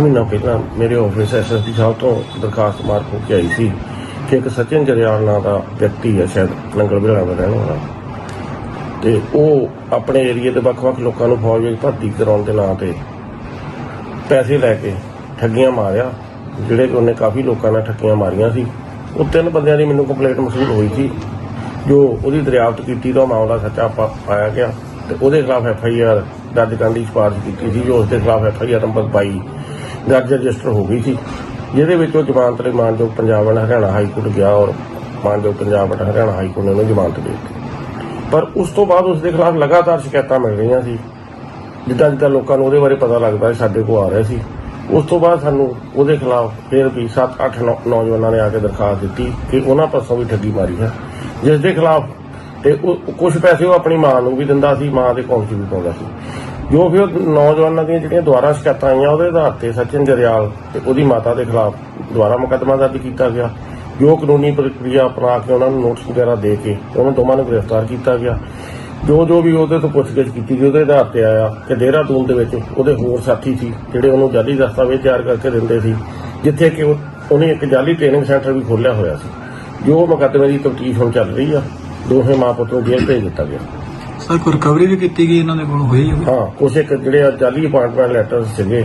ਮਹੀਨਾ ਪਹਿਲਾਂ ਮੇਰੇ ਆਫਿਸ ਐਸਐਸਡੀ ਸਾਹਿਬ ਤੋਂ ਦਰਖਾਸਤ ਮਾਰਕ ਹੋ ਕੇ ਆਈ ਸੀ ਕਿ ਇੱਕ ਸਚਿਨ ਜਰਿਆਲ ਨਾਂ ਦਾ ਵਿਅਕਤੀ ਹੈ, ਸ਼ਾਇਦ ਨੰਗਲ ਬਿਹਾਰ ਦਾ ਰਹਿਣ ਵਾਲਾ। ਤੇ ਉਹ ਆਪਣੇ ਏਰੀਏ ਦੇ ਵੱਖ-ਵੱਖ ਲੋਕਾਂ ਨੂੰ ਫੌਜ ਵਿੱਚ ਭਰਤੀ ਕਰਾਉਣ ਦੇ ਨਾਂ ਤੇ ਪੈਸੇ ਲੈ ਕੇ ਠੱਗੀਆਂ ਮਾਰਿਆ, ਜਿਹੜੇ ਕਿ ਉਹਨੇ ਕਾਫੀ ਲੋਕਾਂ ਨਾਲ ਠੱਗੀਆਂ ਮਾਰੀਆਂ ਸੀ। ਉਹ ਤਿੰਨ ਬੰਦਿਆਂ ਦੀ ਮੈਨੂੰ ਕੰਪਲੇਂਟ ਮਸੂਲ ਹੋਈ ਸੀ। ਜੋ ਉਹਦੀ ਦਰਿਆਫਤ ਕੀਤੀ ਤਾਂ ਉਹ ਮਾਮਲਾ ਸੱਚਾ ਪਾਇਆ ਗਿਆ। ਤੇ ਉਹਦੇ ਖਿਲਾਫ ਐਫ ਆਈ ਆਰ ਦਰਜ ਕਰਨ ਦੀ ਸਿਫਾਰਿਸ਼ ਕੀਤੀ ਸੀ। ਜੋ ਉਸ ਦੇ ਖਿਲਾਫ ਐਫ ਆਈ ਆਰ ਨੰਬਰ 22 ਦਰਜ ਰਜਿਸਟਰ ਹੋ ਗਈ ਸੀ। ਜਿਹਦੇ ਵਿੱਚ ਉਹ ਜ਼ਮਾਨਤ ਲਈ ਮਾਨਯੋਗ Punjab and Haryana high court ਗਿਆ ਔਰ ਮਾਨਯੋਗ Punjab and Haryana high court ਨੇ ਉਹਨੂੰ ਜ਼ਮਾਨਤ ਦੇ ਦਿੱਤੀ। ਪਰ ਉਸ ਤੋਂ ਬਾਅਦ ਉਸ ਦੇ ਖਿਲਾਫ ਲਗਾਤਾਰ ਸ਼ਿਕਾਇਤਾਂ ਮਿਲ ਰਹੀਆਂ ਸੀ। ਜਿੱਦਾਂ ਜਿੱਦਾਂ ਲੋਕਾਂ ਨੂੰ ਉਹਦੇ ਬਾਰੇ ਪਤਾ ਲੱਗਦਾ ਸਾਡੇ ਕੋਲ ਆ ਰਿਹਾ ਸੀ। ਉਸ ਤੋਂ ਬਾਅਦ ਸਾਨੂੰ ਉਹਦੇ ਖਿਲਾਫ ਫਿਰ ਵੀ 7-8 ਨੌਜਵਾਨਾਂ ਨੇ ਆ ਕੇ ਦਰਖਾਸਤ ਦਿੱਤੀ ਕਿ ਉਹਨਾਂ ਪਾਸੋਂ ਵੀ ਠੱਗੀ ਮਾਰੀ ਹੈ। ਜਿਸ ਦੇ ਖਿਲਾਫ ਤੇ ਕੁਝ ਪੈਸੇ ਉਹ ਆਪਣੀ ਮਾਂ ਨੂੰ ਵੀ ਦਿੰਦਾ ਸੀ, ਮਾਂ ਦੇ ਅਕਾਊਂਟ 'ਚ ਵੀ ਪਾਉਂਦਾ ਸੀ। ਜੋ ਫਿਰ ਨੌਜਵਾਨਾਂ ਦੀਆਂ ਜਿਹੜੀਆਂ ਦੁਆਰਾ ਸ਼ਿਕਾਇਤਾਂ ਆਈਆਂ, ਉਹਦੇ ਆਧਾਰ ਤੇ ਸਚਿਨ ਜਰਿਆਲ ਤੇ ਉਹਦੀ ਮਾਤਾ ਦੇ ਖਿਲਾਫ ਦੁਆਰਾ ਮੁਕੱਦਮਾ ਦਰਜ ਕੀਤਾ ਗਿਆ। ਜੋ ਕਾਨੂੰਨੀ ਪ੍ਰਕਿਰਿਆ ਅਪਣਾ ਕੇ ਉਹਨਾਂ ਨੂੰ ਨੋਟਿਸ ਵਗੈਰਾ ਦੇ ਕੇ ਉਹਨਾਂ ਦੋਵਾਂ ਨੂੰ ਗ੍ਰਿਫਤਾਰ ਕੀਤਾ ਗਿਆ। ਜੋ ਜੋ ਵੀ ਉਹਦੇ ਤੋਂ ਪੁੱਛਗਿੱਛ ਕੀਤੀ ਗਈ, ਉਹਦੇ ਆਧਾਰ ਤੇ ਆਇਆ ਕਿ ਦੇਹਰਾਦੂਨ ਦੇ ਵਿੱਚ ਉਹਦੇ ਹੋਰ ਸਾਥੀ ਸੀ, ਜਿਹੜੇ ਉਹਨੂੰ ਜਾਲੀ ਦਸਤਾਵੇਜ਼ ਤਿਆਰ ਕਰਕੇ ਦਿੰਦੇ ਸੀ, ਜਿੱਥੇ ਕਿ ਉਹਨੇ ਇੱਕ ਜਾਲੀ ਟ੍ਰੇਨਿੰਗ ਸੈਂਟਰ ਵੀ ਖੋਲ੍ਹਿਆ ਹੋਇਆ ਸੀ। ਜੋ ਮੁਕੱਦਮੇ ਦੀ ਤਫਤੀਸ਼ ਹੁਣ ਚੱਲ ਰਹੀ ਆ। ਦੋਹੇ ਮਾਂ ਪੁੱਤ ਨੂੰ ਜੇਲ੍ਹ ਭੇਜ ਦਿੱਤਾ ਗਿਆ। ਸਰ ਕੋਈ ਰਿਕਵਰੀ ਵੀ ਕੀਤੀ ਗਈ ਇਹਨਾਂ ਦੇ ਕੋਲ? ਹੋਈ ਹੈ ਕੋਈ? ਹਾਂ ਕੁਛ ਇੱਕ ਜਿਹੜੇ ਆ ਜਾਲੀ ਅਪਾਰਟਮੈਂਟ ਲੈਟਰ ਸੀਗੇ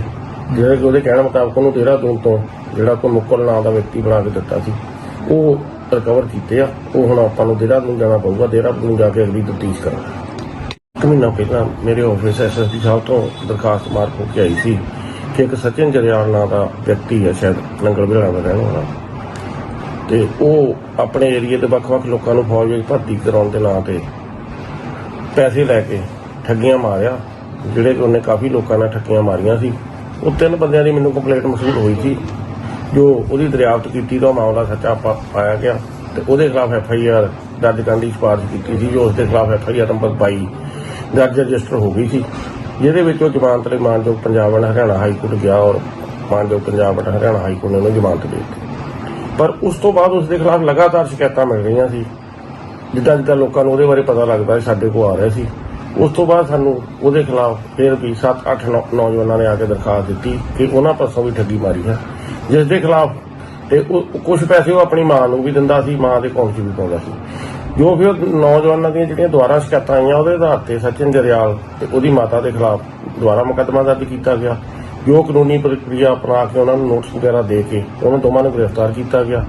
ਜਿਹੜੇ ਕਿ ਉਹਦੇ ਕਹਿਣ ਮੁਤਾਬਕ ਉਹਨੂੰ ਦੇਹਰਾਦੂਨ ਤੋਂ ਜਿਹੜਾ ਕੋਈ ਮੁਕਲ ਨਾਂ ਦਾ ਵਿਅਕਤੀ ਬਣਾ ਕੇ ਦਿੱਤਾ ਸੀ ਉਹ ਰਿਕਵਰ ਕੀਤੇ ਆ। ਉਹ ਹੁਣ ਆਪਾਂ ਨੂੰ ਦੇਹਰਾਦੂਨ ਜਾਣਾ ਪਊਗਾ। ਦੇਹਰਾਦੂਨ ਜਾ ਕੇ ਅਗਲੀ ਤਫਤੀਸ਼ ਕਰਾਂਗੇ। ਇੱਕ ਮਹੀਨਾ ਪਹਿਲਾਂ ਮੇਰੇ ਆਫਿਸ ਐਸਐਸਡੀ ਸਾਹਿਬ ਤੋਂ ਦਰਖਾਸਤ ਮਾਰਕ ਹੋ ਕੇ ਆਈ ਸੀ ਕਿ ਇੱਕ ਸਚਿਨ ਜਰਿਆਲ ਨਾਂ ਦਾ ਵਿਅਕਤੀ ਹੈ ਸ਼ਾਇਦ ਨੰਗਲ ਬਿਹਾਰ ਦਾ ਰਹਿਣ ਵਾਲਾ। ਤੇ ਉਹ ਆਪਣੇ ਏਰੀਏ ਦੇ ਵੱਖ-ਵੱਖ ਲੋਕਾਂ ਨੂੰ ਫੌਜ ਵਿੱਚ ਭਰਤੀ ਕਰਾਉਣ ਦੇ ਨਾਂ ਤੇ ਪੈਸੇ ਲੈ ਕੇ ਠੱਗੀਆਂ ਮਾਰਿਆ, ਜਿਹੜੇ ਕਿ ਉਹਨੇ ਕਾਫੀ ਲੋਕਾਂ ਨਾਲ ਠੱਗੀਆਂ ਮਾਰੀਆਂ ਸੀ। ਉਹ ਤਿੰਨ ਬੰਦਿਆਂ ਦੀ ਮੈਨੂੰ ਕੰਪਲੇਂਟ ਮਸੂਲ ਹੋਈ ਸੀ। ਜੋ ਉਹਦੀ ਦਰਿਆਫਤ ਕੀਤੀ ਤਾਂ ਉਹ ਮਾਮਲਾ ਸੱਚਾ ਪਾ- ਪਾਇਆ ਗਿਆ ਤੇ ਉਹਦੇ ਖਿਲਾਫ ਐਫ ਆਈ ਆਰ ਦਰਜ ਕਰਨ ਦੀ ਸਿਫਾਰਿਸ਼ ਕੀਤੀ ਸੀ। ਜੋ ਉਸ ਦੇ ਖਿਲਾਫ ਐਫ ਆਈ ਆਰ ਨੰਬਰ 22 ਦਰਜ ਰਜਿਸਟਰ ਹੋ ਗਈ ਸੀ। ਜਿਹਦੇ ਵਿੱਚ ਉਹ ਜ਼ਮਾਨਤ ਲਈ ਮਾਨਯੋਗ Punjab and Haryana high court ਗਿਆ ਔਰ ਮਾਨਯੋਗ Punjab and Haryana high court ਨੇ ਉਹਨੂੰ ਜ਼ਮਾਨਤ ਦੇ ਦਿੱਤੀ। ਪਰ ਉਸ ਤੋਂ ਬਾਅਦ ਉਸ ਦੇ ਖਿਲਾਫ ਲਗਾਤਾਰ ਸ਼ਿਕਾਇਤਾਂ ਮਿਲ ਰਹੀਆਂ ਸੀ। ਜਿੱਦਾਂ ਜਿੱਦਾਂ ਲੋਕਾਂ ਨੂੰ ਉਹਦੇ ਬਾਰੇ ਪਤਾ ਲੱਗਦਾ ਸਾਡੇ ਕੋਲ ਆ ਰਿਹਾ ਸੀ। ਉਸ ਤੋਂ ਬਾਅਦ ਸਾਨੂੰ ਉਹਦੇ ਖਿਲਾਫ ਫਿਰ ਵੀ 7-8 ਨੌਜਵਾਨਾਂ ਨੇ ਆ ਕੇ ਦਰਖਾਸਤ ਦਿੱਤੀ ਕਿ ਉਹਨਾਂ ਪਾਸੋਂ ਵੀ ਠੱਗੀ ਮਾਰੀ ਹੈ। ਜਿਸ ਦੇ ਖਿਲਾਫ ਤੇ ਕੁਝ ਪੈਸੇ ਉਹ ਆਪਣੀ ਮਾਂ ਨੂੰ ਵੀ ਦਿੰਦਾ ਸੀ, ਮਾਂ ਦੇ ਅਕਾਊਂਟ 'ਚ ਵੀ ਪਾਉਂਦਾ ਸੀ। ਜੋ ਫਿਰ ਨੌਜਵਾਨਾਂ ਦੀਆਂ ਜਿਹੜੀਆਂ ਦੁਆਰਾ ਸ਼ਿਕਾਇਤਾਂ ਆਈਆਂ, ਉਹਦੇ ਆਧਾਰ ਤੇ ਸਚਿਨ ਜਰਿਆਲ ਤੇ ਉਹਦੀ ਮਾਤਾ ਦੇ ਖਿਲਾਫ ਦੁਆਰਾ ਮੁਕੱਦਮਾ ਦਰਜ ਕੀਤਾ ਗਿਆ। ਜੋ ਕਾਨੂੰਨੀ ਪ੍ਰਕਿਰਿਆ ਅਪਣਾ ਕੇ ਉਹਨਾਂ ਨੂੰ ਨੋਟਿਸ ਵਗੈਰਾ ਦੇ ਕੇ ਉਹਨਾਂ ਦੋਵਾਂ ਨੂੰ ਗ੍ਰਿਫਤਾਰ ਕੀਤਾ ਗਿਆ।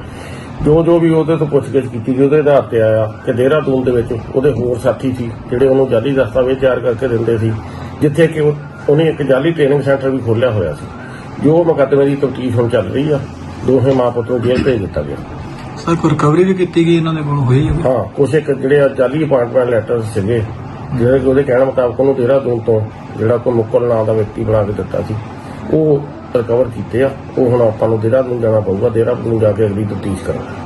ਜੋ ਜੋ ਵੀ ਉਹਦੇ ਤੋਂ ਪੁੱਛਗਿੱਛ ਕੀਤੀ ਗਈ ਉਹਦੇ ਆਧਾਰ ਤੇ ਆਇਆ ਕਿ ਦੇਹਰਾਦੂਨ ਦੇ ਵਿੱਚ ਉਹਦੇ ਹੋਰ ਸਾਥੀ ਸੀ ਜਿਹੜੇ ਉਹਨੂੰ ਜਾਲੀ ਦਸਤਾਵੇਜ਼ ਤਿਆਰ ਕਰਕੇ ਦਿੰਦੇ ਸੀ ਜਿੱਥੇ ਕਿ ਉਹ- ਉਹਨੇ ਇੱਕ ਜਾਲੀ ਟ੍ਰੇਨਿੰਗ ਸੈਂਟਰ ਵੀ ਖੋਲ੍ਹਿਆ ਹੋਇਆ ਸੀ। ਜੋ ਮੁਕੱਦਮੇ ਦੀ ਤਫਤੀਸ਼ ਹੁਣ ਚੱਲ ਰਹੀ ਆ ਦੋਹੇ ਮਾਂ ਪੁੱਤ ਨੂੰ ਜੇਲ੍ਹ ਭੇਜ ਦਿੱਤਾ ਗਿਆ। ਸਰ ਕੋਈ ਰਿਕਵਰੀ ਵੀ ਕੀਤੀ ਗਈ ਇਹਨਾਂ ਦੇ ਕੋਲ ਹੋਈ ਹੈ? ਹਾਂ ਕੁਛ ਇੱਕ ਜਿਹੜੇ ਜਾਲੀ ਅਪਾਰਟਮੈਂਟ ਲੈਟਰ ਸੀਗੇ ਜਿਹੜੇ ਕਿ ਉਹਦੇ ਕਹਿਣ ਮੁਤਾਬਕ ਉਹਨੂੰ ਦੇਹਰਾਦੂਨ ਤੋਂ ਜਿਹੜਾ ਕੋਈ ਮੁਕਲ ਨਾਂ ਦਾ ਵਿਅਕਤੀ ਬਣਾ ਕੇ ਦਿੱਤਾ ਸੀ। ਉਹ ਰਿਕਵਰ ਕੀਤੇ ਆ। ਉਹ ਹੁਣ ਆਪਾਂ ਨੂੰ ਦੇਹਰਾਦੂਨ ਜਾਣਾ ਪਊਗਾ। ਦੇਹਰਾਦੂਨ ਜਾ ਕੇ ਅਗਲੀ ਤਫਤੀਸ਼ ਕਰਾਂਗੇ।